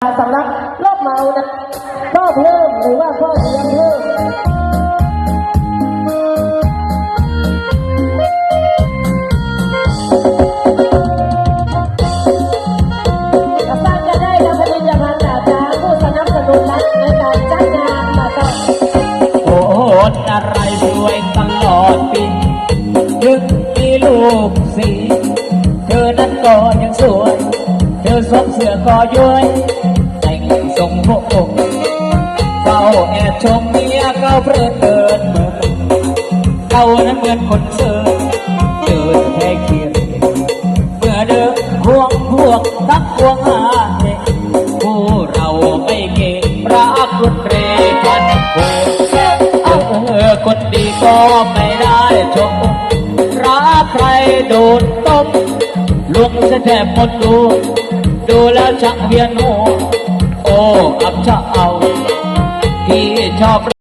สำนักรอบเมานะข้อเพิ่มหรือว่าข้อเสียเพิ่มกสร้างจะได้รับผลิตภัณฑ์จากผู้สนับสนุนรัฐในการจ้างงานมาต่อโอ้โหอะไรสวยตลอดปีถึงมีลูกสีเธอนั้นก็ยังสวย สวมเสื้อคอย้อยแต่งทรงพวกอกเฝ้าแอบชมเมียเก้าเพลิดเดินเหมือนเก้านั้นเหมือนคนเสิร์เดินแค่เคียงเมื่อเดินห่วงพวกทักพวงหาเด็กผู้เราไม่เก่งรากฏเรกันโอ้เออคนดีก็ไม่ได้ชมรักใครโดนต้มลวงจะแทบหมดดู ดูแล้วชักเวียนหัวโอ้อับจะเอา